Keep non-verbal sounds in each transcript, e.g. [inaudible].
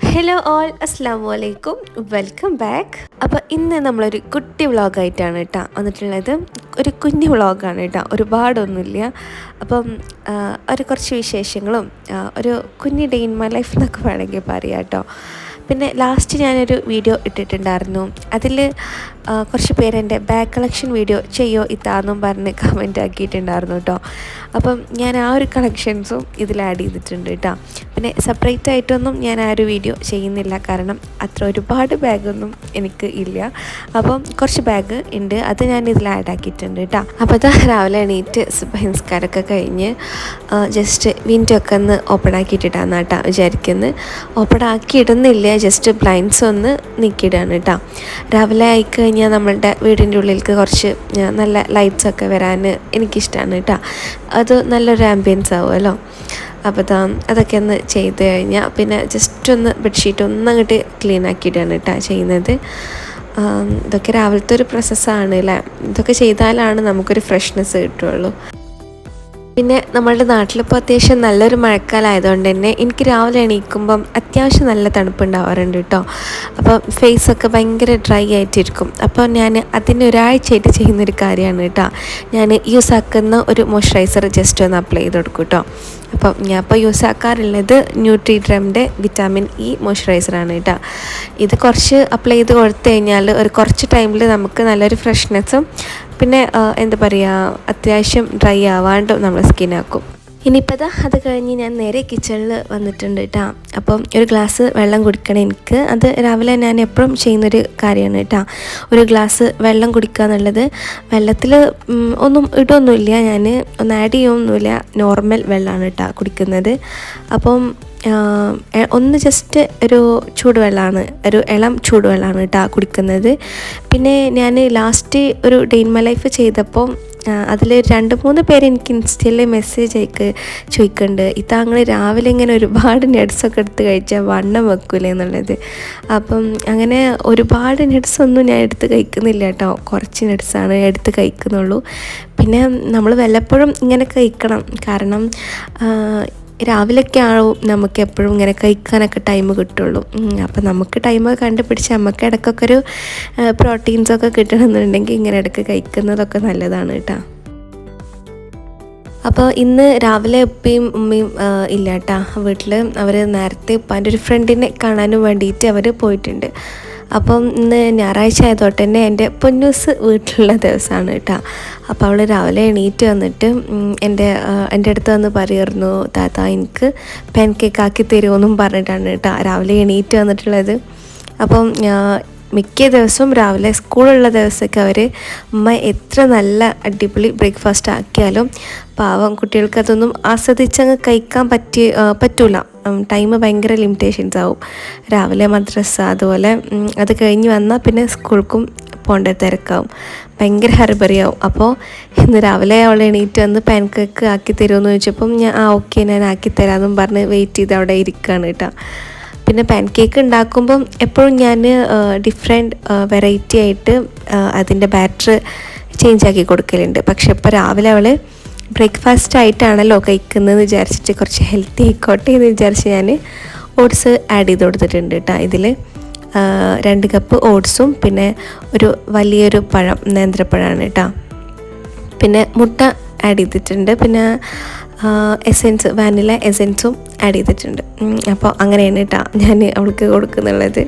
Hello all അസ്സാം വലൈക്കും welcome back അപ്പോൾ ഇന്ന് നമ്മളൊരു കുട്ടി വ്ളോഗായിട്ടാണ് കേട്ടോ വന്നിട്ടുള്ളത്. ഒരു കുഞ്ഞു വ്ളോഗാണ് കേട്ടോ. ഒരുപാടൊന്നുമില്ല. അപ്പം ഒരു കുറച്ച് വിശേഷങ്ങളും ഒരു കുഞ്ഞു ഡേ ഇൻ മൈ ലൈഫ് എന്നൊക്കെ വേണമെങ്കിൽ പറയാം കേട്ടോ. പിന്നെ ലാസ്റ്റ് ഞാനൊരു വീഡിയോ ഇട്ടിട്ടുണ്ടായിരുന്നു. അതിൽ കുറച്ച് പേര് എന്റെ ബാക്ക് കളക്ഷൻ വീഡിയോ ചെയ്യോ ഇതാന്നും പറഞ്ഞ് കമന്റ് ആക്കിയിട്ടുണ്ടായിരുന്നു കേട്ടോ. അപ്പം ഞാൻ ആ ഒരു കളക്ഷൻസും ഇതിൽ ആഡ് ചെയ്തിട്ടുണ്ട് കേട്ടോ. പിന്നെ സെപ്പറേറ്റ് ആയിട്ടൊന്നും ഞാൻ ആ ഒരു വീഡിയോ ചെയ്യുന്നില്ല. കാരണം അത്ര ഒരുപാട് ബാഗൊന്നും എനിക്ക് ഇല്ല. അപ്പം കുറച്ച് ബാഗ് ഉണ്ട്. അത് ഞാൻ ഇതിൽ ആഡ് ആക്കിയിട്ടുണ്ട് കേട്ടോ. അപ്പോൾ അത് രാവിലെ എണീറ്റ് സംസ്കാരമൊക്കെ കഴിഞ്ഞ് ജസ്റ്റ് വിൻഡോ ഒക്കെ ഒന്ന് ഓപ്പൺ ആക്കിയിട്ടിട്ടാണ് കേട്ടോ വിചാരിക്കുന്നത് ഓപ്പൺ ആക്കിയിടുന്നില്ല. ജസ്റ്റ് ബ്ലൈൻഡ്സ് ഒന്ന് നീക്കിയിടാണ് കേട്ടോ രാവിലെ ആയിക്കഴിഞ്ഞാൽ നമ്മളുടെ വീടിന്റെ ഉള്ളിലേക്ക് കുറച്ച് നല്ല ലൈറ്റ്സ് ഒക്കെ വരാൻ എനിക്കിഷ്ടമാണ് കേട്ടോ അത് നല്ലൊരു ആംബിയൻസ് ആവുമല്ലോ അപ്പോൾ താ അതൊക്കെ ഒന്ന് ചെയ്ത് കഴിഞ്ഞാൽ പിന്നെ ജസ്റ്റ് ഒന്ന് ബെഡ്ഷീറ്റ് ഒന്ന് അങ്ങോട്ട് ക്ലീൻ ആക്കിയിട്ടാണ് കേട്ടോ ചെയ്യുന്നത്. ഇതൊക്കെ രാവിലത്തെ ഒരു പ്രോസസ്സാണ് അല്ലേ ഇതൊക്കെ ചെയ്താലാണ് നമുക്കൊരു ഫ്രഷ്നെസ് കിട്ടുള്ളൂ. പിന്നെ നമ്മളുടെ നാട്ടിലിപ്പോൾ അത്യാവശ്യം നല്ലൊരു മഴക്കാലമായതുകൊണ്ട് തന്നെ എനിക്ക് രാവിലെ എണീക്കുമ്പം അത്യാവശ്യം നല്ല തണുപ്പുണ്ടാവാറുണ്ട് കേട്ടോ. അപ്പം ഫേസൊക്കെ ഭയങ്കര ഡ്രൈ ആയിട്ടിരിക്കും. അപ്പോൾ ഞാൻ അതിന് ഒരാഴ്ചയായിട്ട് ചെയ്യുന്നൊരു കാര്യമാണ് കേട്ടോ. ഞാൻ യൂസ് ആക്കുന്ന ഒരു മോയ്സ്ചറൈസർ ജസ്റ്റ് ഒന്ന് അപ്ലൈ ചെയ്ത് കൊടുക്കും കേട്ടോ. അപ്പം ഞാൻ ഇപ്പോൾ യൂസ് ആക്കാറുള്ളത് ന്യൂട്രി ഡ്രമിന്റെ വിറ്റാമിൻ ഇ മോയ്സ്ചറൈസറാണ് കേട്ടോ ഇത് കുറച്ച് അപ്ലൈ ചെയ്ത് കൊടുത്തു കഴിഞ്ഞാൽ ഒരു കുറച്ച് ടൈമിൽ നമുക്ക് നല്ലൊരു ഫ്രഷ്നെസ്സും പിന്നെ എന്താ പറയുക അത്യാവശ്യം ഡ്രൈ ആവാണ്ടും നമ്മുടെ സ്കിന്നാക്കും ഇനിയിപ്പോൾ അത് കഴിഞ്ഞ് ഞാൻ നേരെ കിച്ചണിൽ വന്നിട്ടുണ്ട് കേട്ടോ അപ്പം ഒരു ഗ്ലാസ് വെള്ളം കുടിക്കണം എനിക്ക്. അത് രാവിലെ ഞാൻ എപ്പോഴും ചെയ്യുന്നൊരു കാര്യമാണ് കേട്ടോ ഒരു ഗ്ലാസ് വെള്ളം കുടിക്കുക എന്നുള്ളത് വെള്ളത്തിൽ ഒന്നും ഇടൊന്നുമില്ല ഞാൻ ഒന്ന് ആഡ് ചെയ്യൊന്നുമില്ല. നോർമൽ വെള്ളമാണ് കേട്ടോ കുടിക്കുന്നത്. അപ്പം ഒന്ന് ജസ്റ്റ് ഒരു ചൂടുവെള്ളമാണ് ഒരു ഇളം ചൂടുവെള്ളമാണ് കേട്ടോ കുടിക്കുന്നത്. പിന്നെ ഞാൻ ലാസ്റ്റ് ഒരു ഡെയിൻ മൈ ലൈഫ് ചെയ്തപ്പോൾ അതിൽ രണ്ട് മൂന്ന് പേര് എനിക്ക് ഇൻസ്റ്റയിൽ മെസ്സേജ് അയക്ക് ചോദിക്കുന്നുണ്ട് ഇതാങ്ങൾ രാവിലെ ഇങ്ങനെ ഒരുപാട് നട്സൊക്കെ എടുത്ത് കഴിച്ചാൽ വണ്ണം വെക്കൂലേ എന്നുള്ളത്. അപ്പം അങ്ങനെ ഒരുപാട് നെഡ്സ് ഒന്നും ഞാൻ എടുത്ത് കഴിക്കുന്നില്ല കേട്ടോ കുറച്ച് നട്സാണ് എടുത്ത് കഴിക്കുന്നുള്ളൂ. പിന്നെ നമ്മൾ വല്ലപ്പോഴും ഇങ്ങനെ കഴിക്കണം. കാരണം രാവിലെയൊക്കെ ആവും നമുക്ക് എപ്പോഴും ഇങ്ങനെ കഴിക്കാനൊക്കെ ടൈം കിട്ടുള്ളൂ. അപ്പം നമുക്ക് ടൈം കണ്ടുപിടിച്ച് നമുക്ക് ഇടയ്ക്കൊക്കെ ഒരു പ്രോട്ടീൻസൊക്കെ കിട്ടണമെന്നുണ്ടെങ്കിൽ ഇങ്ങനെ ഇടയ്ക്ക് കഴിക്കുന്നതൊക്കെ നല്ലതാണ് കേട്ടോ. അപ്പോൾ ഇന്ന് രാവിലെ ഉപ്പയും ഉമ്മയും ഇല്ല കേട്ടാ. വീട്ടിൽ അവർ നേരത്തെ ഉപ്പാന്റെ ഒരു ഫ്രണ്ടിനെ കാണാനും വേണ്ടിയിട്ട് അവർ പോയിട്ടുണ്ട്. അപ്പം ഇന്ന് ഞായറാഴ്ച ആയതോട്ട് തന്നെ എന്റെ പൊന്നൂസ് വീട്ടിലുള്ള ദിവസമാണ് കേട്ടോ. അപ്പോൾ അവൾ രാവിലെ എണീറ്റ് വന്നിട്ട് എന്റെ എന്റെ അടുത്ത് വന്ന് പറയുമായിരുന്നു താത്ത എനിക്ക് പാൻ കേക്ക് ആക്കി തരുമെന്നും പറഞ്ഞിട്ടാണ് കേട്ടോ രാവിലെ എണീറ്റ് വന്നിട്ടുള്ളത്. അപ്പം മിക്ക ദിവസവും രാവിലെ സ്കൂളുള്ള ദിവസമൊക്കെ അവർ അമ്മ എത്ര നല്ല അടിപൊളി ബ്രേക്ക്ഫാസ്റ്റ് ആക്കിയാലും പാവം കുട്ടികൾക്ക് അതൊന്നും ആസ്വദിച്ചങ്ങ് കഴിക്കാൻ പറ്റി പറ്റൂല. ടൈം ഭയങ്കര ലിമിറ്റേഷൻസ് ആവും. രാവിലെ മദ്രസ അതുപോലെ അത് കഴിഞ്ഞ് വന്നാൽ പിന്നെ സ്കൂൾക്കും പോകേണ്ട തിരക്കാവും. ഭയങ്കര ഹർബറിയാവും അപ്പോൾ ഇന്ന് രാവിലെ അവൾ എണീറ്റ് വന്ന് പാൻ കേക്ക് ആക്കി തരുമെന്ന് ചോദിച്ചപ്പം ഞാൻ ആ ഓക്കെ ഞാൻ ആക്കി തരാമെന്നും പറഞ്ഞ് വെയിറ്റ് ചെയ്ത് അവിടെ ഇരിക്കുകയാണ് കേട്ടോ. പിന്നെ പാൻ കേക്ക് ഉണ്ടാക്കുമ്പം എപ്പോഴും ഞാൻ ഡിഫറെന്റ് വെറൈറ്റി ആയിട്ട് അതിന്റെ ബാറ്റർ ചേഞ്ച് ആക്കി കൊടുക്കലുണ്ട്. പക്ഷെ ഇപ്പോൾ രാവിലെ അവൾ ബ്രേക്ക്ഫാസ്റ്റ് ആയിട്ടാണല്ലോ കഴിക്കുന്നതെന്ന് വിചാരിച്ചിട്ട് കുറച്ച് ഹെൽത്തി ആയിക്കോട്ടെ എന്ന് വിചാരിച്ച് ഞാൻ ഓട്സ് ആഡ് ചെയ്ത് കൊടുത്തിട്ടുണ്ട് കേട്ടോ ഇതിൽ രണ്ട് കപ്പ് ഓട്സും പിന്നെ ഒരു വലിയൊരു പഴം നേന്ത്രപ്പഴമാണ് കേട്ടോ പിന്നെ മുട്ട ആഡ് ചെയ്തിട്ടുണ്ട്. പിന്നെ എസെൻസ് വാനില എസെൻസും ആഡ് ചെയ്തിട്ടുണ്ട്. അപ്പോൾ അങ്ങനെയാണ് കേട്ടോ ഞാൻ അവൾക്ക് കൊടുക്കുന്നുള്ളത്.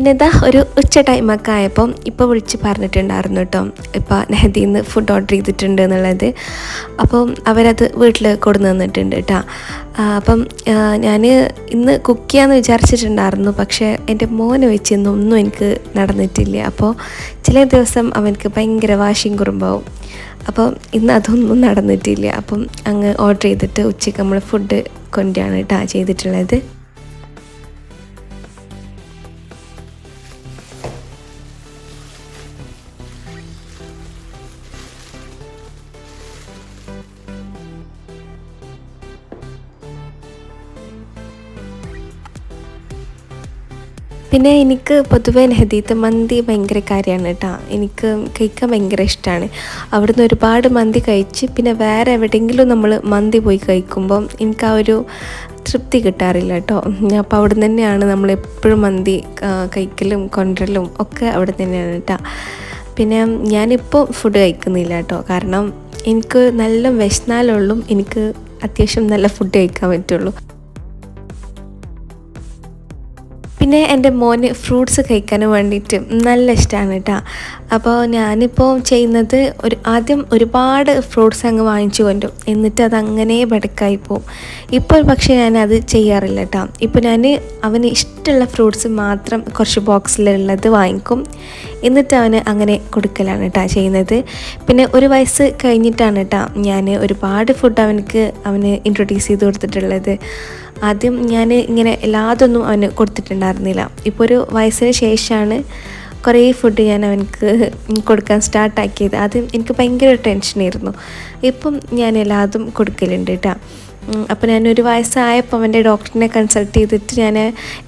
പിന്നെ ഇതാ ഒരു ഉച്ച ടൈമൊക്കെ ആയപ്പോൾ ഇപ്പോൾ വിളിച്ച് പറഞ്ഞിട്ടുണ്ടായിരുന്നു കേട്ടോ ഇപ്പോൾ നെഹദിയിൽ നിന്ന് ഫുഡ് ഓർഡർ ചെയ്തിട്ടുണ്ട് എന്നുള്ളത്. അപ്പം അവരത് വീട്ടിൽ കൊണ്ടു തന്നിട്ടുണ്ട് കേട്ടോ അപ്പം ഞാൻ ഇന്ന് കുക്ക് ചെയ്യാമെന്ന് വിചാരിച്ചിട്ടുണ്ടായിരുന്നു. പക്ഷേ എന്റെ മോനെ വെച്ച് ഇന്നൊന്നും എനിക്ക് നടന്നിട്ടില്ല. അപ്പോൾ ചില ദിവസം അവനക്ക് ഭയങ്കര വാശിയും കുറുമ്പാവും. അപ്പം ഇന്ന് അതൊന്നും നടന്നിട്ടില്ല. അപ്പം അങ്ങ് ഓർഡർ ചെയ്തിട്ട് ഉച്ചയ്ക്ക് നമ്മൾ ഫുഡ് കൊണ്ടാണ് കേട്ടോ ചെയ്തിട്ടുള്ളത്. പിന്നെ എനിക്ക് പൊതുവേ നെഹദീത്ത് മന്തി ഭയങ്കര കാര്യമാണ് കേട്ടോ. എനിക്ക് കഴിക്കാൻ ഭയങ്കര ഇഷ്ടമാണ് അവിടുന്ന് ഒരുപാട് മന്തി കഴിച്ച് പിന്നെ വേറെ എവിടെയെങ്കിലും നമ്മൾ മന്തി പോയി കഴിക്കുമ്പം എനിക്ക് ആ ഒരു തൃപ്തി കിട്ടാറില്ല കേട്ടോ. അപ്പോൾ അവിടെ തന്നെയാണ് നമ്മൾ എപ്പോഴും മന്തി കഴിക്കലും കൊണ്ടലും ഒക്കെ അവിടെ തന്നെയാണ് കേട്ടോ. പിന്നെ ഞാനിപ്പോൾ ഫുഡ് കഴിക്കുന്നില്ല കേട്ടോ. കാരണം എനിക്ക് നല്ല വിശന്നാലുള്ളൂ. എനിക്ക് അത്യാവശ്യം നല്ല ഫുഡ് കഴിക്കാൻ പറ്റുള്ളൂ. പിന്നെ എന്റെ മോന് ഫ്രൂട്ട്സ് കഴിക്കാൻ വേണ്ടിയിട്ട് നല്ല ഇഷ്ടമാണ് കേട്ടോ. അപ്പോൾ ഞാനിപ്പോൾ ചെയ്യുന്നത് ഒരു ആദ്യം ഒരുപാട് ഫ്രൂട്ട്സ് അങ്ങ് വാങ്ങിച്ചു കൊണ്ടും. എന്നിട്ട് അത് അങ്ങനെ ബെടക്കായി പോവും. ഇപ്പോൾ പക്ഷേ ഞാൻ അത് ചെയ്യാറില്ല കേട്ടോ. ഇപ്പോൾ ഞാൻ അവന് ഇഷ്ടമുള്ള ഫ്രൂട്ട്സ് മാത്രം കുറച്ച് ബോക്സിലുള്ളത് വാങ്ങിക്കും. എന്നിട്ട് അവന് അങ്ങനെ കൊടുക്കലാണ് കേട്ടോ ചെയ്യുന്നത്. പിന്നെ ഒരു വയസ്സ് കഴിഞ്ഞിട്ടാണ് കേട്ടോ ഞാൻ ഒരുപാട് ഫുഡ് അവനക്ക് അവന് ഇൻട്രൊഡ്യൂസ് ചെയ്ത് കൊടുത്തിട്ടുള്ളത്. ആദ്യം ഞാൻ ഇങ്ങനെ എല്ലാതൊന്നും അവന് കൊടുത്തിട്ടുണ്ടായിരുന്നില്ല. ഇപ്പോൾ ഒരു വയസ്സിന് ശേഷമാണ് കുറേ ഫുഡ് ഞാൻ അവനക്ക് കൊടുക്കാൻ സ്റ്റാർട്ടാക്കിയത് ആദ്യം എനിക്ക് ഭയങ്കര ടെൻഷനായിരുന്നു ഇപ്പം ഞാൻ എല്ലാതും കൊടുക്കലുണ്ട് കേട്ടോ അപ്പോൾ ഞാനൊരു വയസ്സായപ്പോൾ അവന്റെ ഡോക്ടറിനെ കൺസൾട്ട് ചെയ്തിട്ട് ഞാൻ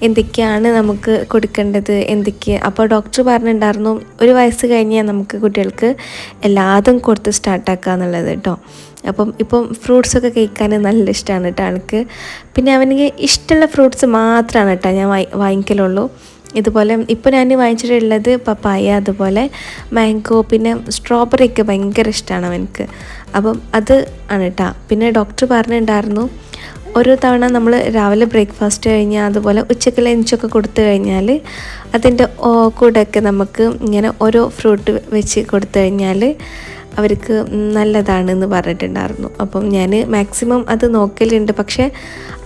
എന്തൊക്കെയാണ് നമുക്ക് കൊടുക്കേണ്ടത് എന്തൊക്കെ അപ്പോൾ ഡോക്ടർ പറഞ്ഞിട്ടുണ്ടായിരുന്നു ഒരു വയസ്സ് കഴിഞ്ഞാൽ നമുക്ക് കുട്ടികൾക്ക് എല്ലാതും കൊടുത്ത് സ്റ്റാർട്ടാക്കുക എന്നുള്ളത് കേട്ടോ അപ്പം ഇപ്പം ഫ്രൂട്ട്സൊക്കെ കഴിക്കാൻ നല്ല ഇഷ്ടമാണ് കേട്ടോ ആൾക്ക് പിന്നെ അവനിക്ക് ഇഷ്ടമുള്ള ഫ്രൂട്ട്സ് മാത്രമാണ് കേട്ടോ ഞാൻ വാങ്ങി വാങ്ങിക്കലുള്ളൂ. ഇതുപോലെ ഇപ്പോൾ ഞാൻ വാങ്ങിച്ചിട്ടുള്ളത് പപ്പായ അതുപോലെ മാംഗോ പിന്നെ സ്ട്രോബെറി ഒക്കെ ഭയങ്കര ഇഷ്ടമാണ് അവനക്ക് അപ്പം അത് ആണ് കേട്ടോ പിന്നെ ഡോക്ടർ പറഞ്ഞിട്ടുണ്ടായിരുന്നു ഓരോ തവണ നമ്മൾ രാവിലെ ബ്രേക്ക്ഫാസ്റ്റ് കഴിഞ്ഞാൽ അതുപോലെ ഉച്ചയ്ക്ക് ലഞ്ചൊക്കെ കൊടുത്തു കഴിഞ്ഞാൽ അതിന്റെ കൂടെയൊക്കെ നമുക്ക് ഇങ്ങനെ ഓരോ ഫ്രൂട്ട് വെച്ച് കൊടുത്തു കഴിഞ്ഞാൽ അവർക്ക് നല്ലതാണെന്ന് പറഞ്ഞിട്ടുണ്ടായിരുന്നു. അപ്പം ഞാൻ മാക്സിമം അത് നോക്കലുണ്ട്. പക്ഷേ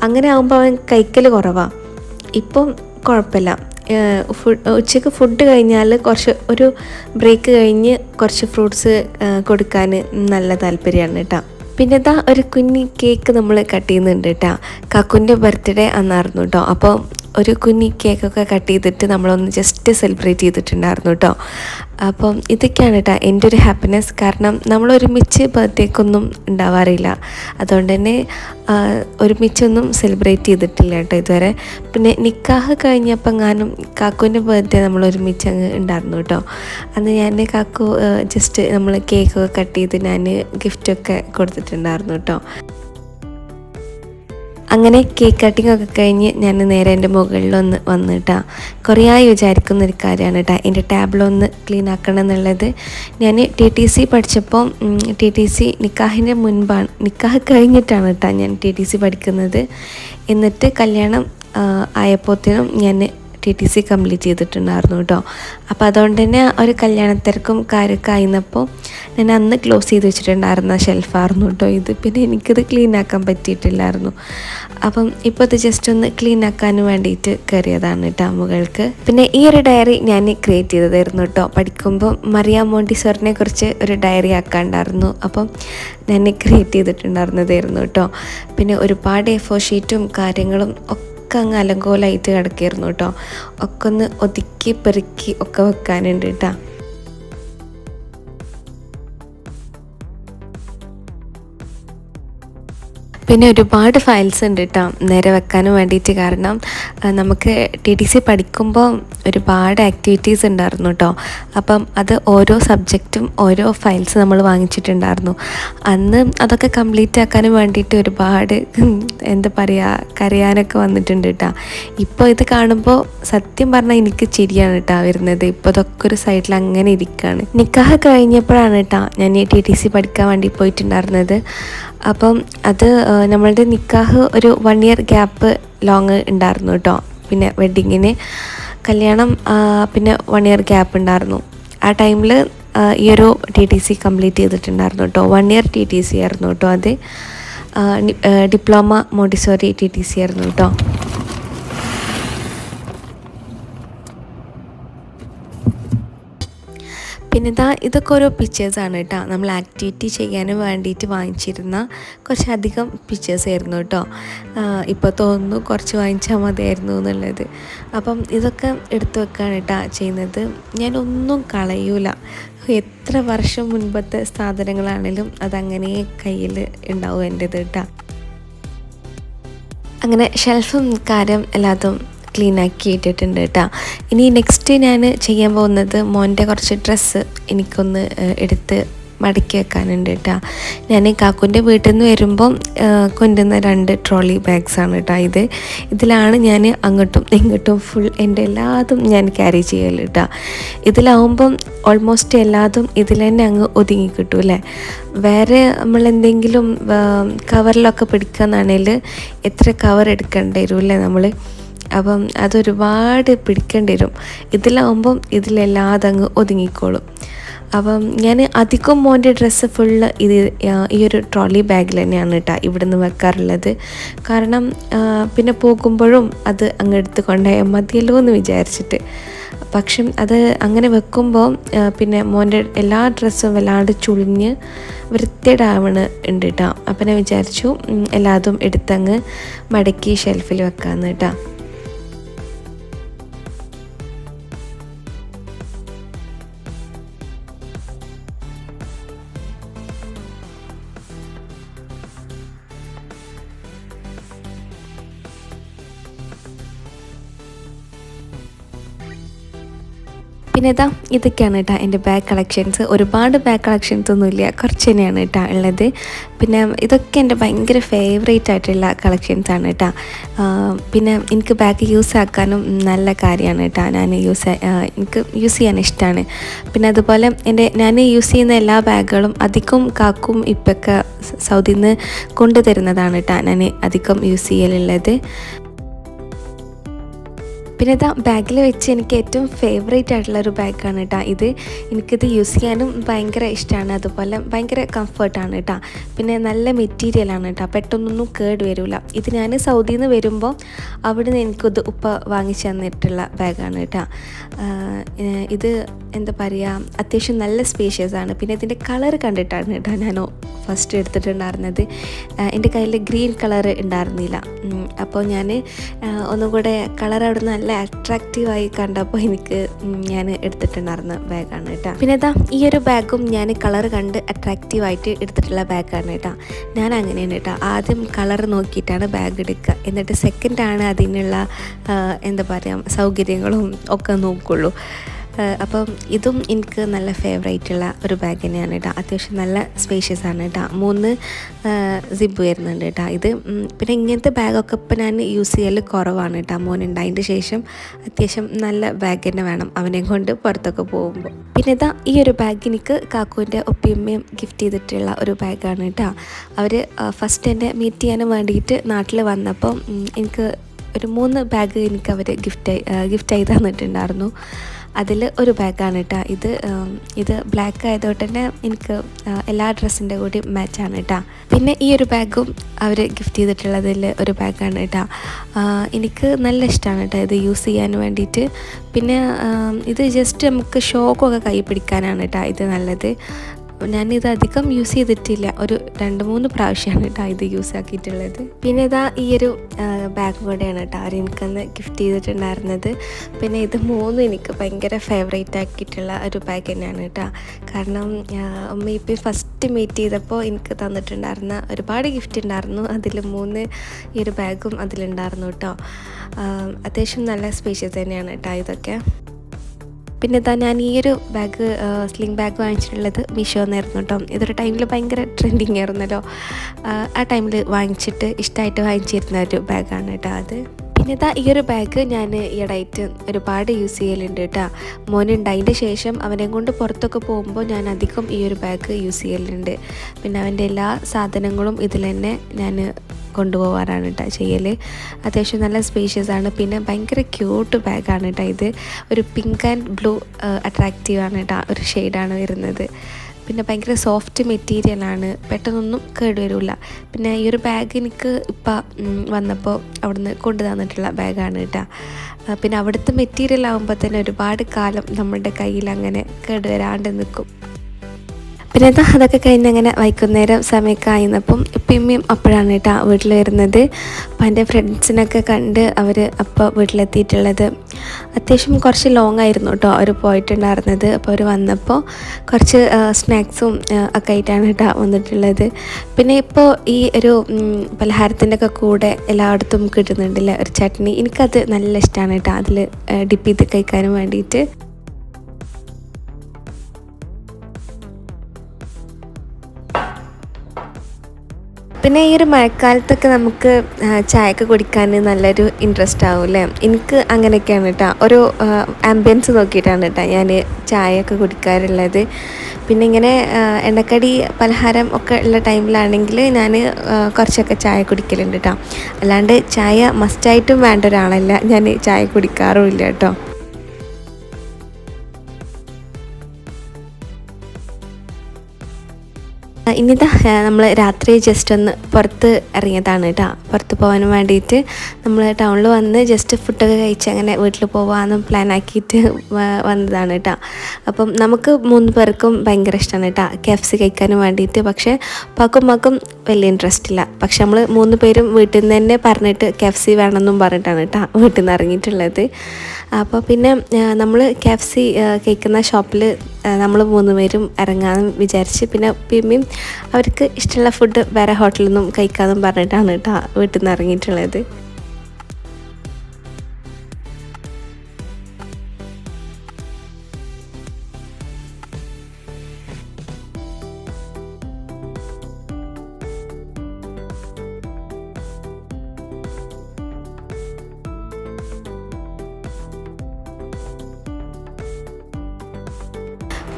അങ്ങനെ ആകുമ്പോൾ അവൻ കഴിക്കൽ കുറവാണ് ഇപ്പം കുഴപ്പമില്ല. ഫുഡ് ഉച്ചയ്ക്ക് ഫുഡ് കഴിഞ്ഞാൽ കുറച്ച് ഒരു ബ്രേക്ക് കഴിഞ്ഞ് കുറച്ച് ഫ്രൂട്ട്സ് കൊടുക്കാൻ നല്ല താല്പര്യമാണ് കേട്ടോ പിന്നെ ഇതാ ഒരു കുഞ്ഞി കേക്ക് നമ്മൾ കട്ട് ചെയ്യുന്നുണ്ട് കേട്ടോ കാക്കുന്റെ ബർത്ത്ഡേ അന്നായിരുന്നു കേട്ടോ അപ്പോൾ ഒരു കുഞ്ഞി കേക്കൊക്കെ കട്ട് ചെയ്തിട്ട് നമ്മളൊന്ന് ജസ്റ്റ് സെലിബ്രേറ്റ് ചെയ്തിട്ടുണ്ടായിരുന്നു കേട്ടോ അപ്പം ഇതൊക്കെയാണ് കേട്ടോ എന്റെ ഒരു ഹാപ്പിനെസ് കാരണം നമ്മൾ ഒരുമിച്ച് ബർത്ത്ഡേക്കൊന്നും ഉണ്ടാവാറില്ല. അതുകൊണ്ട് തന്നെ ഒരുമിച്ചൊന്നും സെലിബ്രേറ്റ് ചെയ്തിട്ടില്ല കേട്ടോ ഇതുവരെ. പിന്നെ നിക്കാഹ് കഴിഞ്ഞപ്പോൾ ഞാനും കാക്കുവിന്റെ ബർത്ത്ഡേ നമ്മൾ ഒരുമിച്ച് അങ്ങ് ഉണ്ടായിരുന്നു കേട്ടോ അന്ന് ഞാൻ കാക്കു ജസ്റ്റ് നമ്മൾ കേക്കൊക്കെ കട്ട് ചെയ്ത് ഞാൻ ഗിഫ്റ്റൊക്കെ കൊടുത്തിട്ടുണ്ടായിരുന്നു കേട്ടോ അങ്ങനെ കേക്ക് കട്ടിംഗ് ഒക്കെ കഴിഞ്ഞ് ഞാൻ നേരെ എന്റെ മുകളിലൊന്ന് വന്നു കേട്ടോ കുറേ ആയി വിചാരിക്കുന്ന ഒരു കാര്യമാണ് കേട്ടോ എന്റെ ടാബ്ലൊന്ന് ക്ലീൻ ആക്കണം എന്നുള്ളത്. ഞാൻ ടി ടി സി പഠിച്ചപ്പോൾ ടി ടി സി നിക്കാഹിന്റെ മുൻപാണ്. നിക്കാഹ് കഴിഞ്ഞിട്ടാണ് കേട്ടോ ഞാൻ ടി ടി സി പഠിക്കുന്നത്. എന്നിട്ട് കല്യാണം ആയപ്പോഴത്തേനും ഞാൻ ടി ടി സി കംപ്ലീറ്റ് ചെയ്തിട്ടുണ്ടായിരുന്നു കേട്ടോ അപ്പോൾ അതുകൊണ്ട് തന്നെ ഒരു കല്യാണത്തിരക്കും കാര്യമൊക്കെ ആയിരുന്നപ്പോൾ ഞാൻ അന്ന് ക്ലോസ് ചെയ്ത് വെച്ചിട്ടുണ്ടായിരുന്ന ഷെൽഫായിരുന്നു കേട്ടോ ഇത്. പിന്നെ എനിക്കിത് ക്ലീൻ ആക്കാൻ പറ്റിയിട്ടില്ലായിരുന്നു. അപ്പം ഇപ്പോൾ ഇത് ജസ്റ്റ് ഒന്ന് ക്ലീൻ ആക്കാൻ വേണ്ടിയിട്ട് കയറിയതാണ് കേട്ടോ മുകൾക്ക്. പിന്നെ ഈ ഒരു ഡയറി ഞാൻ ക്രിയേറ്റ് ചെയ്തതായിരുന്നു കേട്ടോ പഠിക്കുമ്പോൾ മറിയ മോണ്ടിസോറിനെ കുറിച്ച് ഒരു ഡയറി ആക്കാണ്ടായിരുന്നു. അപ്പം ഞാൻ ക്രിയേറ്റ് ചെയ്തിട്ടുണ്ടായിരുന്നതായിരുന്നു കേട്ടോ പിന്നെ ഒരുപാട് എഫോ ഷീറ്റും കാര്യങ്ങളും ഒക്കെ ഒക്കെ അങ്ങ് അലങ്കോലായിട്ട് കിടക്കായിരുന്നു കേട്ടോ. ഒക്കെ ഒന്ന് ഒതുക്കി പെറുക്കി ഒക്കെ വെക്കാനുണ്ട് കേട്ടോ. പിന്നെ ഒരുപാട് ഫയൽസ് ഉണ്ട് കേട്ടോ നേരെ വെക്കാനും വേണ്ടിയിട്ട് കാരണം നമുക്ക് ടി ടി സി പഠിക്കുമ്പോൾ ഒരുപാട് ആക്ടിവിറ്റീസ് ഉണ്ടായിരുന്നു കേട്ടോ അപ്പം അത് ഓരോ സബ്ജക്റ്റും ഓരോ ഫയൽസ് നമ്മൾ വാങ്ങിച്ചിട്ടുണ്ടായിരുന്നു. അന്ന് അതൊക്കെ കംപ്ലീറ്റ് ആക്കാനും വേണ്ടിയിട്ട് ഒരുപാട് [laughs] എന്താ പറയുക കരയാനൊക്കെ വന്നിട്ടുണ്ട് കേട്ടോ ഇപ്പോൾ ഇത് കാണുമ്പോൾ സത്യം പറഞ്ഞാൽ എനിക്ക് ചിരിയാണ് കേട്ടോ വരുന്നത്. ഇപ്പോൾ ഇതൊക്കെ ഒരു സൈഡിൽ അങ്ങനെ ഇരിക്കുകയാണ് നിക്കാഹ് കഴിഞ്ഞപ്പോഴാണ് കേട്ടോ ഞാൻ ഈ ടി ടി സി പഠിക്കാൻ വേണ്ടി പോയിട്ടുണ്ടായിരുന്നത്. അപ്പം അത് നമ്മളുടെ നിക്കാഹ് ഒരു വൺ ഇയർ ഗ്യാപ്പ് ലോങ് ഉണ്ടായിരുന്നു കേട്ടോ പിന്നെ വെഡ്ഡിങ്ങിന് കല്യാണം പിന്നെ വൺ ഇയർ ഗ്യാപ്പ് ഉണ്ടായിരുന്നു. ആ ടൈമിൽ ഈ ഒരു ടി ടി സി കംപ്ലീറ്റ് ചെയ്തിട്ടുണ്ടായിരുന്നു കേട്ടോ one year T T C ആയിരുന്നു കേട്ടോ അത്. Diploma Montessori T T C ആയിരുന്നു കേട്ടോ പിന്നെ ഇതാ ഇതൊക്കെ ഓരോ പിക്ചേഴ്സാണ് കേട്ടോ നമ്മൾ ആക്ടിവിറ്റി ചെയ്യാനും വേണ്ടിയിട്ട് വാങ്ങിച്ചിരുന്ന കുറച്ചധികം പിക്ചേഴ്സ് ആയിരുന്നു കേട്ടോ ഇപ്പോൾ തോന്നുന്നു കുറച്ച് വാങ്ങിച്ചാൽ മതിയായിരുന്നു എന്നുള്ളത്. അപ്പം ഇതൊക്കെ എടുത്തു വെക്കാണ് കേട്ടോ ചെയ്യുന്നത്. ഞാനൊന്നും കളയൂല. എത്ര വർഷം മുൻപത്തെ സാധനങ്ങളാണേലും അതങ്ങനെ കയ്യിൽ ഉണ്ടാവും എന്റെത് കേട്ടോ അങ്ങനെ ഷെൽഫും കാര്യം എല്ലാതും ക്ലീൻ ആക്കി ഇട്ടിട്ടുണ്ട് കേട്ടോ. ഇനി നെക്സ്റ്റ് ഞാൻ ചെയ്യാൻ പോകുന്നത് മോന്റെ കുറച്ച് ഡ്രസ്സ് എനിക്കൊന്ന് എടുത്ത് മടക്കി വെക്കാനുണ്ട് കേട്ടോ. ഞാൻ കാക്കുന്റെ വീട്ടിൽ നിന്ന് വരുമ്പം കൊണ്ടുവന്ന രണ്ട് ട്രോളി ബാഗ്സാണ് കേട്ടോ ഇത്. ഇതിലാണ് ഞാൻ അങ്ങോട്ടും ഇങ്ങോട്ടും ഫുൾ എന്റെ എല്ലാതും ഞാൻ ക്യാരി ചെയ്യൽ കേട്ടോ. ഇതിലാവുമ്പം ഓൾമോസ്റ്റ് എല്ലാതും ഇതിൽ തന്നെ അങ്ങ് ഒതുങ്ങി കിട്ടും അല്ലേ? വേറെ നമ്മൾ എന്തെങ്കിലും കവറിലൊക്കെ പിടിക്കുകയെന്നാണെങ്കിൽ എത്ര കവർ എടുക്കേണ്ടി വരും അല്ലേ നമ്മൾ അപ്പം അതൊരുപാട് പിടിക്കേണ്ടി വരും. ഇതിലാവുമ്പം ഇതിലെല്ലാം അതങ്ങ് ഒതുങ്ങിക്കോളും. അപ്പം ഞാൻ അധികം മോന്റെ ഡ്രസ്സ് ഫുള്ള് ഇത് ഈ ഒരു ട്രോളി ബാഗിൽ തന്നെയാണ് കേട്ടോ ഇവിടുന്ന് വെക്കാറുള്ളത്. കാരണം പിന്നെ പോകുമ്പോഴും അത് അങ്ങ് എടുത്ത് കൊണ്ടുപോയാൽ മതിയല്ലോ എന്ന് വിചാരിച്ചിട്ട്. പക്ഷെ അത് അങ്ങനെ വെക്കുമ്പോൾ പിന്നെ മോന്റെ എല്ലാ ഡ്രസ്സും വല്ലാണ്ട് ചുളിഞ്ഞ് വൃത്തിയിടാവണ് ഉണ്ട് കേട്ടോ അപ്പം ഞാൻ വിചാരിച്ചു എല്ലാതും എടുത്തങ്ങ് മടക്കി ഷെൽഫിൽ വെക്കാമെന്ന് കേട്ടോ പിന്നെ ഇതാ ഇതൊക്കെയാണ് കേട്ടോ എന്റെ ബാഗ് കളക്ഷൻസ് ഒരുപാട് ബാഗ് കളക്ഷൻസ് ഒന്നുമില്ല. കുറച്ച് തന്നെയാണ് കേട്ടോ ഉള്ളത്. പിന്നെ ഇതൊക്കെ എന്റെ ഭയങ്കര ഫേവറേറ്റ് ആയിട്ടുള്ള കളക്ഷൻസ് ആണ് കേട്ടോ പിന്നെ എനിക്ക് ബാഗ് യൂസ് ആക്കാനും നല്ല കാര്യമാണ് കേട്ടോ ഞാൻ യൂസ് എനിക്ക് യൂസ് ചെയ്യാൻ ഇഷ്ടമാണ് പിന്നെ അതുപോലെ എന്റെ ഞാൻ യൂസ് ചെയ്യുന്ന എല്ലാ ബാഗുകളും അധികം കാക്കും ഇപ്പൊക്കെ സൗദിയിൽ നിന്ന് കൊണ്ടുതരുന്നതാണ് കേട്ടോ ഞാൻ അധികം യൂസ് ചെയ്യലുള്ളത്. പിന്നെ ഇതാ ബാഗിൽ വെച്ച് എനിക്ക് ഏറ്റവും ഫേവറേറ്റ് ആയിട്ടുള്ള ഒരു ബാഗാണ് കേട്ടോ ഇത്. എനിക്കിത് യൂസ് ചെയ്യാനും ഭയങ്കര ഇഷ്ടമാണ് അതുപോലെ ഭയങ്കര കംഫർട്ടാണ് കേട്ടോ പിന്നെ നല്ല മെറ്റീരിയലാണ് കേട്ടോ പെട്ടെന്നൊന്നും കേട് വരില്ല ഇത് ഞാൻ സൗദിയിൽ നിന്ന് വരുമ്പോൾ അവിടെ നിന്ന് എനിക്കിത് ഉപ്പ വാങ്ങിച്ചു തന്നിട്ടുള്ള ബാഗാണ് കേട്ടോ ഇത് എന്താ പറയുക അത്യാവശ്യം നല്ല സ്പേഷ്യസ് ആണ്. പിന്നെ ഇതിന്റെ കളർ കണ്ടിട്ടാണ് കേട്ടോ ഞാൻ ഫസ്റ്റ് എടുത്തിട്ടുണ്ടായിരുന്നത്. എന്റെ കയ്യിൽ ഗ്രീൻ കളർ ഉണ്ടായിരുന്നില്ല. അപ്പോൾ ഞാൻ ഒന്നും കൂടെ കളർ അവിടെ നല്ല അട്രാക്റ്റീവായി കണ്ടപ്പോൾ എനിക്ക് ഞാൻ എടുത്തിട്ടുണ്ടായിരുന്ന ബാഗാണ് കേട്ടോ പിന്നെ ഇതാ ഈ ഒരു ബാഗും ഞാൻ കളർ കണ്ട് അട്രാക്റ്റീവായിട്ട് എടുത്തിട്ടുള്ള ബാഗാണ് കേട്ടോ ഞാൻ അങ്ങനെയാണ് കേട്ടോ ആദ്യം കളർ നോക്കിയിട്ടാണ് ബാഗ് എടുക്കുക. എന്നിട്ട് സെക്കൻഡാണ് അതിനുള്ള എന്താ പറയുക സൗകര്യങ്ങളും ഒക്കെ നോക്കുള്ളൂ. അപ്പം ഇതും എനിക്ക് നല്ല ഫേവറേറ്റ് ഉള്ള ഒരു ബാഗ് തന്നെയാണ് കേട്ടോ അത്യാവശ്യം നല്ല സ്പേഷ്യസ് ആണ് കേട്ടോ മൂന്ന് സിബ് വരുന്നുണ്ട് കേട്ടോ ഇത് പിന്നെ ഇങ്ങനത്തെ ബാഗൊക്കെ ഇപ്പം ഞാൻ യൂസ് ചെയ്യൽ കുറവാണ് കേട്ടോ മോൻ അതിന്റെ ശേഷം അത്യാവശ്യം നല്ല ബാഗ് തന്നെ വേണം അവനെ കൊണ്ട് പുറത്തൊക്കെ പോകുമ്പോൾ പിന്നെ ഇതാ ഈ ഒരു ബാഗ് എനിക്ക് കാക്കുവിന്റെ ഒപ്പിയമ്മയും ഗിഫ്റ്റ് ചെയ്തിട്ടുള്ള ഒരു ബാഗാണ് കേട്ടോ അവർ ഫസ്റ്റ് എന്നെ മീറ്റ് ചെയ്യാനും വേണ്ടിയിട്ട് നാട്ടിൽ വന്നപ്പം എനിക്ക് ഒരു മൂന്ന് ബാഗ് എനിക്ക് അവർ ഗിഫ്റ്റ് ഗിഫ്റ്റ് ഗിഫ്റ്റായി തന്നിട്ടുണ്ടായിരുന്നു. അതിൽ ഒരു ബാഗാണ് കേട്ടോ ഇത് ഇത് ബ്ലാക്ക് ആയതുകൊണ്ട് തന്നെ എനിക്ക് എല്ലാ ഡ്രസ്സിന്റെ കൂടി മാച്ചാണ് കേട്ടോ പിന്നെ ഈ ഒരു ബാഗും അവർ ഗിഫ്റ്റ് ചെയ്തിട്ടുള്ളതിൽ ഒരു ബാഗാണ് കേട്ടോ എനിക്ക് നല്ല ഇഷ്ടമാണ് കേട്ടോ ഇത് യൂസ് ചെയ്യാൻ വേണ്ടിയിട്ട് പിന്നെ ഇത് ജസ്റ്റ് നമുക്ക് ഷോക്കൊക്കെ കൈ പിടിക്കാനാണ് കേട്ടോ ഇത് നല്ലത്. ഞാനിത് അധികം യൂസ് ചെയ്തിട്ടില്ല. ഒരു രണ്ട് മൂന്ന് പ്രാവശ്യമാണ് കേട്ടോ ഇത് യൂസ് ആക്കിയിട്ടുള്ളത്. പിന്നെ ഇതാ ഈ ഒരു ബാഗ് കൂടെയാണ് കേട്ടോ അവർ എനിക്കന്ന് ഗിഫ്റ്റ് ചെയ്തിട്ടുണ്ടായിരുന്നത്. പിന്നെ ഇത് മൂന്നും എനിക്ക് ഭയങ്കര ഫേവറേറ്റ് ആക്കിയിട്ടുള്ള ഒരു ബാഗ് തന്നെയാണ് കേട്ടോ കാരണം അമ്മ ഇപ്പം ഫസ്റ്റ് മീറ്റ് ചെയ്തപ്പോൾ എനിക്ക് തന്നിട്ടുണ്ടായിരുന്ന ഒരുപാട് ഗിഫ്റ്റ് ഉണ്ടായിരുന്നു. അതിൽ മൂന്ന് ഈ ഒരു ബാഗും അതിലുണ്ടായിരുന്നു കേട്ടോ അത്യാവശ്യം നല്ല സ്പേഷ്യസ് തന്നെയാണ് കേട്ടോ ഇതൊക്കെ. പിന്നെ ഇതാ ഞാൻ ഈ ഒരു ബാഗ് സ്ലിംഗ് ബാഗ് വാങ്ങിച്ചിട്ടുള്ളത് മീഷോ എന്നായിരുന്നു കേട്ടോ. ഇതൊരു ടൈമിൽ ഭയങ്കര ട്രെൻഡിങ് ആയിരുന്നല്ലോ. ആ, ടൈമിൽ വാങ്ങിച്ചിട്ട് ഇഷ്ടമായിട്ട് വാങ്ങിച്ചിരുന്ന ഒരു ബാഗാണ് കേട്ടോ അത്. പിന്നെ ഇതാ ഈ ഒരു ബാഗ് ഞാൻ ഈയിടെയായിട്ട് ഒരുപാട് യൂസ് ചെയ്യലുണ്ട് കേട്ടോ. മോനുണ്ട് അതിന്റെ ശേഷം അവനെ കൊണ്ട് പുറത്തൊക്കെ പോകുമ്പോൾ ഞാൻ അധികം ഈ ഒരു ബാഗ് യൂസ് ചെയ്യലുണ്ട്. പിന്നെ അവന്റെ എല്ലാ സാധനങ്ങളും ഇതിൽ തന്നെ ഞാൻ കൊണ്ടുപോകാറാണ് കേട്ടോ ചെയ്യൽ അത്യാവശ്യം നല്ല സ്പേഷ്യസ് ആണ്. പിന്നെ ഭയങ്കര ക്യൂട്ട് ബാഗാണ് കേട്ടോ ഇത്. ഒരു പിങ്ക് ആൻഡ് ബ്ലൂ അട്രാക്റ്റീവ് ആണ് കേട്ടോ ഒരു ഷെയ്ഡാണ് വരുന്നത്. പിന്നെ ഭയങ്കര സോഫ്റ്റ് മെറ്റീരിയലാണ് പെട്ടെന്നൊന്നും കേടുവരില്ല പിന്നെ ഈ ഒരു ബാഗ് എനിക്ക് ഇപ്പം വന്നപ്പോൾ അവിടുന്ന് കൊണ്ടു തന്നിട്ടുള്ള ബാഗാണ് കേട്ടോ പിന്നെ അവിടുത്തെ മെറ്റീരിയൽ ആകുമ്പോൾ തന്നെ ഒരുപാട് കാലം നമ്മുടെ കയ്യിൽ അങ്ങനെ കേടുവരാണ്ട് നിൽക്കും പിന്നെ അത് അതൊക്കെ കഴിഞ്ഞ് അങ്ങനെ വൈകുന്നേരം സമയമൊക്കെ ആയിരുന്നപ്പം പിമ്മിയും അപ്പോഴാണ് കേട്ടോ വീട്ടിൽ വരുന്നത്. അപ്പം എന്റെ ഫ്രണ്ട്സിനൊക്കെ കണ്ട് അവർ അപ്പോൾ വീട്ടിലെത്തിയിട്ടുള്ളത്. അത്യാവശ്യം കുറച്ച് ലോങ് ആയിരുന്നു കേട്ടോ അവർ പോയിട്ടുണ്ടായിരുന്നത്. അപ്പോൾ അവർ വന്നപ്പോൾ കുറച്ച് സ്നാക്സും ഒക്കെ ആയിട്ടാണ് കേട്ടോ വന്നിട്ടുള്ളത്. പിന്നെ ഇപ്പോൾ ഈ ഒരു പലഹാരത്തിന്റെ ഒക്കെ കൂടെ എല്ലായിടത്തും കിട്ടുന്നുണ്ടല്ലേ ഒരു ചട്നി. എനിക്കത് നല്ല ഇഷ്ടമാണ് കേട്ടോ അതിൽ ഡിപ്പ് ചെയ്ത് കഴിക്കാനും വേണ്ടിയിട്ട്. പിന്നെ ഈ ഒരു മഴക്കാലത്തൊക്കെ നമുക്ക് ചായയൊക്കെ കുടിക്കാൻ നല്ലൊരു ഇൻട്രസ്റ്റ് ആവും അല്ലേ? എനിക്ക് അങ്ങനെയൊക്കെയാണ് കേട്ടോ ഒരു ആംബിയൻസ് നോക്കിയിട്ടാണ് കേട്ടോ ഞാൻ ചായയൊക്കെ കുടിക്കാറുള്ളത്. പിന്നെ ഇങ്ങനെ എണ്ണക്കടി പലഹാരം ഒക്കെ ഉള്ള ടൈമിലാണെങ്കിൽ ഞാൻ കുറച്ചൊക്കെ ചായ കുടിക്കലുണ്ട് കേട്ടോ അല്ലാണ്ട് ചായ മസ്റ്റായിട്ടും വേണ്ട ഒരാളല്ല. ഞാൻ ചായ കുടിക്കാറുമില്ല കേട്ടോ ഇനിതാ നമ്മൾ രാത്രി ജസ്റ്റ് ഒന്ന് പുറത്ത് ഇറങ്ങിയതാണ് കേട്ടോ. പുറത്ത് പോകാൻ വേണ്ടിയിട്ട് നമ്മൾ ടൗണിൽ വന്ന് ജസ്റ്റ് ഫുഡൊക്കെ കഴിച്ച് അങ്ങനെ വീട്ടിൽ പോകാമെന്ന് പ്ലാൻ ആക്കിയിട്ട് വന്നതാണ് കേട്ടോ. അപ്പം നമുക്ക് മൂന്ന് പേർക്കും ഭയങ്കര ഇഷ്ടമാണ് കേട്ടോ. കെ എഫ് സി കഴിക്കാനും വേണ്ടിയിട്ട് പക്ഷേ പക്കും മക്കും വലിയ ഇൻട്രസ്റ്റ് ഇല്ല. പക്ഷെ നമ്മൾ മൂന്ന് പേരും വീട്ടിൽ നിന്ന് തന്നെ പറഞ്ഞിട്ട് കെ എഫ് സി വേണമെന്നും പറഞ്ഞിട്ടാണ് കേട്ടോ വീട്ടിൽ നിന്ന് ഇറങ്ങിയിട്ടുള്ളത്. അപ്പോൾ പിന്നെ നമ്മൾ കെ എഫ് സി കഴിക്കുന്ന ഷോപ്പിൽ നമ്മൾ മൂന്ന് പേരും ഇറങ്ങാമെന്ന് വിചാരിച്ച് പിന്നെ പിന്നെയും അവർക്ക് ഇഷ്ടമുള്ള ഫുഡ് വേറെ ഹോട്ടലിൽ നിന്നും കഴിക്കാമെന്നും പറഞ്ഞിട്ടാണ് കേട്ടോ വീട്ടിൽ നിന്ന് ഇറങ്ങിയിട്ടുള്ളത്.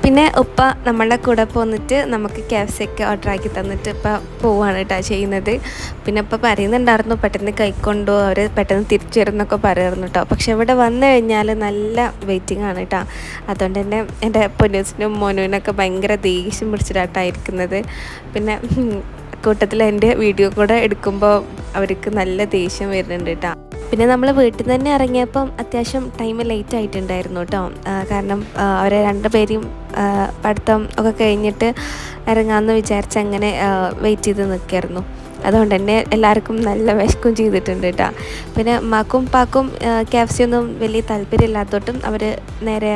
പിന്നെ ഉപ്പ നമ്മളുടെ കൂടെ പോന്നിട്ട് നമുക്ക് ക്യാപ്സൊക്കെ ഓർഡർ ആക്കി തന്നിട്ട് ഇപ്പം പോവാണ് കേട്ടോ ചെയ്യുന്നത്. പിന്നെ ഇപ്പം പറയുന്നുണ്ടായിരുന്നു പെട്ടെന്ന് കൈക്കൊണ്ടോ അവർ പെട്ടെന്ന് തിരിച്ചു വരുന്നൊക്കെ പറയുന്നു കേട്ടോ പക്ഷെ ഇവിടെ വന്നു കഴിഞ്ഞാൽ നല്ല വെയിറ്റിംഗ് ആണ് കേട്ടോ അതുകൊണ്ട് തന്നെ എന്റെ പൊന്നൂസിനും മോനുവിനൊക്കെ ഭയങ്കര ദേഷ്യം പിടിച്ചിട്ടായിട്ടായിരിക്കുന്നത് പിന്നെ കൂട്ടത്തിൽ എന്റെ വീഡിയോ കൂടെ എടുക്കുമ്പോൾ അവർക്ക് നല്ല ദേഷ്യം വരുന്നുണ്ട് കേട്ടോ പിന്നെ നമ്മൾ വീട്ടിൽ നിന്ന് തന്നെ ഇറങ്ങിയപ്പം അത്യാവശ്യം ടൈം ലേറ്റ് ആയിട്ടുണ്ടായിരുന്നു കേട്ടോ കാരണം അവരെ രണ്ടുപേരെയും പഠിത്തം ഒക്കെ കഴിഞ്ഞിട്ട് ഇറങ്ങാമെന്ന് വിചാരിച്ച് അങ്ങനെ വെയിറ്റ് ചെയ്ത് നിൽക്കായിരുന്നു അതുകൊണ്ട് തന്നെ എല്ലാവർക്കും നല്ല വിശക്കും ചെയ്തിട്ടുണ്ട് കേട്ടോ പിന്നെ മാക്കും പാക്കും കെ എഫ് സി ഒന്നും വലിയ താല്പര്യമില്ലാത്തോട്ടും അവർ നേരെ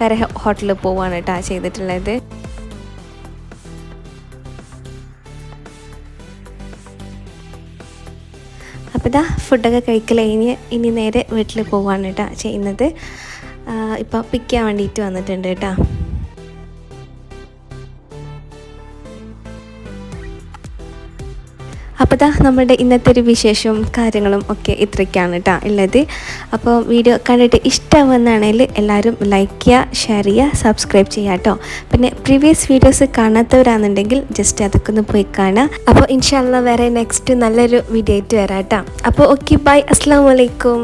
വേറെ ഹോട്ടലിൽ പോവുകയാണ് കേട്ടോ ചെയ്തിട്ടുള്ളത്. അപ്പോൾ ഇതാ ഫുഡൊക്കെ കഴിക്കൽ കഴിഞ്ഞ് ഇനി നേരെ വീട്ടിൽ പോവാണ് കേട്ടോ ചെയ്യുന്നത്. ഇപ്പോൾ പിക്ക് ചെയ്യാൻ വേണ്ടിയിട്ട് വന്നിട്ടുണ്ട് കേട്ടോ ഇതാ നമ്മുടെ ഇന്നത്തെ ഒരു വിശേഷവും കാര്യങ്ങളും ഒക്കെ ഇത്രയ്ക്കാണ് കേട്ടോ ഉള്ളത്. അപ്പോൾ വീഡിയോ കണ്ടിട്ട് ഇഷ്ടമാവുന്നതാണെങ്കിൽ എല്ലാവരും ലൈക്ക് ചെയ്യുക ഷെയർ ചെയ്യുക സബ്സ്ക്രൈബ് ചെയ്യുക കേട്ടോ പിന്നെ പ്രീവിയസ് വീഡിയോസ് കാണാത്തവരാണെന്നുണ്ടെങ്കിൽ ജസ്റ്റ് അതൊക്കെ ഒന്ന് പോയി കാണുക. അപ്പോൾ ഇൻഷാല്ല വേറെ നെക്സ്റ്റ് നല്ലൊരു വീഡിയോ ആയിട്ട് വരാം കേട്ടോ അപ്പോൾ ഓക്കെ ബൈ അസ്സാം വലൈക്കും